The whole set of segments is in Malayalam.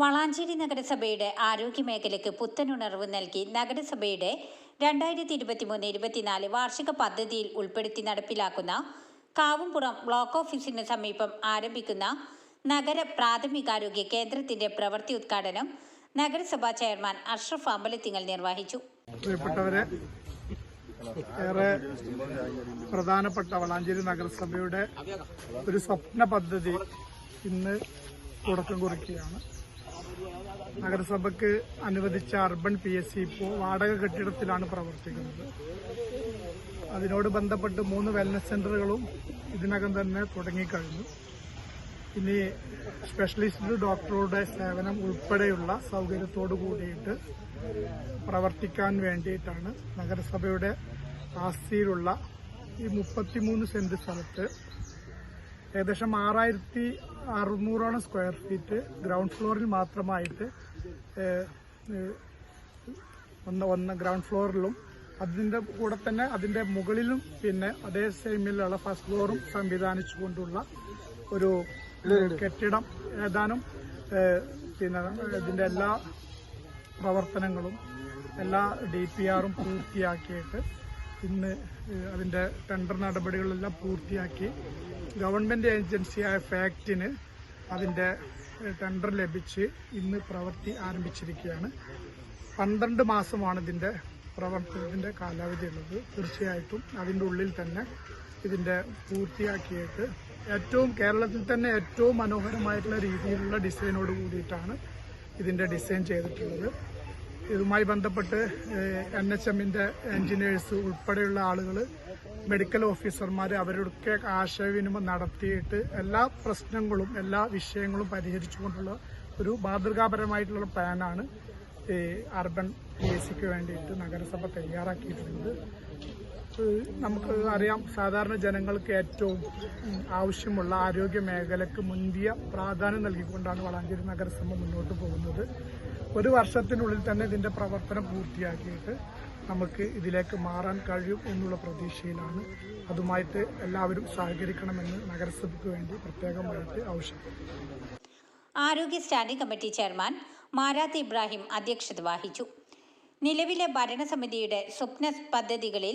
വളാഞ്ചേരി നഗരസഭയുടെ ആരോഗ്യ മേഖലയ്ക്ക് പുത്തനുണർവ് നൽകി നഗരസഭയുടെ രണ്ടായിരത്തി ഇരുപത്തിമൂന്ന് ഇരുപത്തിനാല് വാർഷിക പദ്ധതിയിൽ ഉൾപ്പെടുത്തി നടപ്പിലാക്കുന്ന കാവുംപുറം ബ്ലോക്ക് ഓഫീസിന് സമീപം ആരംഭിക്കുന്ന നഗര പ്രാഥമികാരോഗ്യ കേന്ദ്രത്തിന്റെ പ്രവൃത്തി ഉദ്ഘാടനം നഗരസഭാ ചെയർമാൻ അഷ്റഫ് അമ്പലത്തിങ്ങൽ നിർവഹിച്ചു. ഏറെ പ്രധാനപ്പെട്ട വളാഞ്ചേരി നഗരസഭയുടെ ഒരു സ്വപ്ന പദ്ധതി ഇന്ന് തുടക്കം കുറിക്കുകയാണ്. നഗരസഭയ്ക്ക് അനുവദിച്ച അർബൻ പി എസ് സി ഇപ്പോൾ വാടക കെട്ടിടത്തിലാണ് പ്രവർത്തിക്കുന്നത്. അതിനോട് ബന്ധപ്പെട്ട് മൂന്ന് വെൽനസ് സെന്ററുകളും ഇതിനകം തന്നെ തുടങ്ങിക്കഴിഞ്ഞു. ഇനി സ്പെഷ്യലിസ്റ്റ് ഡോക്ടറുടെ സേവനം ഉൾപ്പെടെയുള്ള സൗകര്യത്തോടു കൂടിയിട്ട് പ്രവർത്തിക്കാൻ വേണ്ടിയിട്ടാണ് നഗരസഭയുടെ ആസ്തിയിലുള്ള ഈ മുപ്പത്തിമൂന്ന് സെന്റ് സ്ഥലത്ത് ഏകദേശം ആറായിരത്തി അറുന്നൂറോളം സ്ക്വയർ ഫീറ്റ് ഗ്രൗണ്ട് ഫ്ലോറിൽ മാത്രമായിട്ട് ഒന്ന് ഒന്ന് ഗ്രൗണ്ട് ഫ്ലോറിലും അതിന്റെ കൂടെ തന്നെ അതിന്റെ മുകളിലും പിന്നെ അതേ സെയിമിലുള്ള ഫസ്റ്റ് ഫ്ലോറും സംവിധാനിച്ചുകൊണ്ടുള്ള ഒരു കെട്ടിടം ഏതാനും പിന്നെ ഇതിന്റെ എല്ലാ പ്രവർത്തനങ്ങളും എല്ലാ ഡി പി ആറും പൂർത്തിയാക്കിയിട്ട് ഇന്ന് അതിന്റെ ടെൻഡർ നടപടികളെല്ലാം പൂർത്തിയാക്കി ഗവൺമെന്റ് ഏജൻസിയായ ഫാക്റ്റിന് അതിന്റെ ടെൻഡർ ലഭിച്ച് ഇന്ന് പ്രവൃത്തി ആരംഭിച്ചിരിക്കുകയാണ്. പന്ത്രണ്ട് മാസമാണ് ഇതിന്റെ പ്രവർത്തനത്തിന്റെ കാലാവധി ഉള്ളത്. തീർച്ചയായിട്ടും അതിന്റെ ഉള്ളിൽ തന്നെ ഇതിന്റെ പൂർത്തിയാക്കിയിട്ട് ഏറ്റവും കേരളത്തിൽ തന്നെ ഏറ്റവും മനോഹരമായിട്ടുള്ള രീതിയിലുള്ള ഡിസൈനോട് കൂടിയിട്ടാണ് ഇതിന്റെ ഡിസൈൻ ചെയ്തിട്ടുള്ളത്. ഇതുമായി ബന്ധപ്പെട്ട് എൻ എച്ച് എമ്മിന്റെ എൻജിനീയേഴ്സ് ഉൾപ്പെടെയുള്ള ആളുകൾ മെഡിക്കൽ ഓഫീസർമാർ അവരൊക്കെ ആശയവിനിമയം നടത്തിയിട്ട് എല്ലാ പ്രശ്നങ്ങളും എല്ലാ വിഷയങ്ങളും പരിഹരിച്ചുകൊണ്ടുള്ള ഒരു മാതൃകാപരമായിട്ടുള്ള പ്ലാനാണ് അർബൻ പി എസ് സിക്ക് വേണ്ടിയിട്ട് നഗരസഭ തയ്യാറാക്കിയിട്ടുള്ളത്. നമുക്ക് അറിയാം. സാധാരണ ജനങ്ങൾക്ക് ഏറ്റവും ആവശ്യമുള്ള ആരോഗ്യ മേഖലയ്ക്ക് മുന്തിയ പ്രാധാന്യം നൽകിക്കൊണ്ടാണ് വളാഞ്ചേരി നഗരസഭ മുന്നോട്ട് പോകുന്നത്. ഒരു വർഷത്തിനുള്ളിൽ തന്നെ ഇതിന്റെ പ്രവർത്തനം പൂർത്തിയാക്കിയിട്ട് നമുക്ക് ഇതിലേക്ക് മാറാൻ കഴിയും എന്നുള്ള പ്രതീക്ഷയിലാണ്. അതുമായിട്ട് എല്ലാവരും സഹകരിക്കണമെന്ന് നഗരസഭയ്ക്ക് വേണ്ടി പ്രത്യേകമായിട്ട് ആവശ്യപ്പെട്ടു ആരോഗ്യ standing committee chairman Marath Ibrahim അധ്യക്ഷത വഹിച്ചു. നിലവിലെ ഭരണസമിതിയുടെ സ്വപ്ന പദ്ധതികളിൽ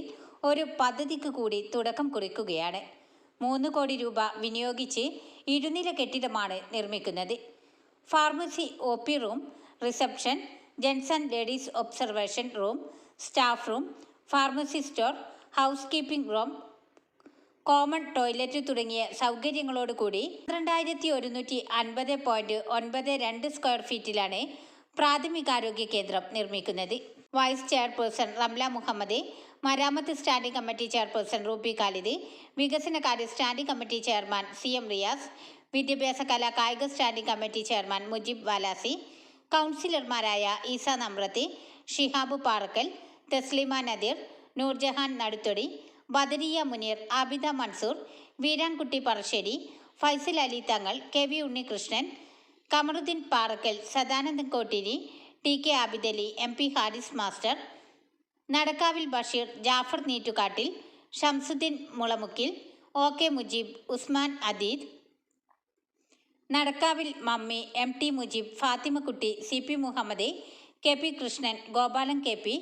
ഒരു പദ്ധതിക്ക് കൂടി തുടക്കം കുറിക്കുകയാണ്. മൂന്ന് കോടി രൂപ വിനിയോഗിച്ച് ഇരുനില കെട്ടിടമാണ് നിർമ്മിക്കുന്നത്. Pharmacy O P room reception gents ladies observation room staff room pharmacy store housekeeping room common toilet തുടങ്ങിയ സൗകര്യങ്ങളോടുകൂടി പന്ത്രണ്ടായിരത്തി ഒരുന്നൂറ്റി അൻപത് പോയിന്റ് ഒൻപത് രണ്ട് സ്ക്വയർ ഫീറ്റിലാണ് പ്രാഥമികാരോഗ്യ കേന്ദ്രം നിർമ്മിക്കുന്നത്. Vice chairperson Ramla Muhammad മരാമത്ത് standing committee chairperson Ruby Khalid വികസനകാര്യ standing committee chairman C M Riyas വിദ്യാഭ്യാസ കലാ കായിക standing committee chairman Mujeeb Valasi കൗൺസിലർമാരായ Isa നമ്രത്തി Shihab Parakkal Taslima Nadir Nurjahan Naduthodi Badariya Muneer Abida Mansoor Veerankutty Parassery Faisal Ali Thangal K V Unnikrishnan Kamaruddin Parakkal Sadanandan Kotteri T K Abidali M P Haris master നടക്കാവിൽ Basheer Jafar Neettukattil Shamsuddin മുളമുക്കിൽ O K Mujeeb Usman Adeed നടക്കാവിൽ Mammi M T Mujeeb Fathimakutty C P Muhammad K P Krishnan Gopalan K P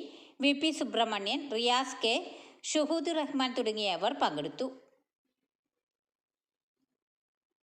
V P Subrahmanian Riyas K Shuhood Rahman തുടങ്ങിയവർ പങ്കെടുത്തു.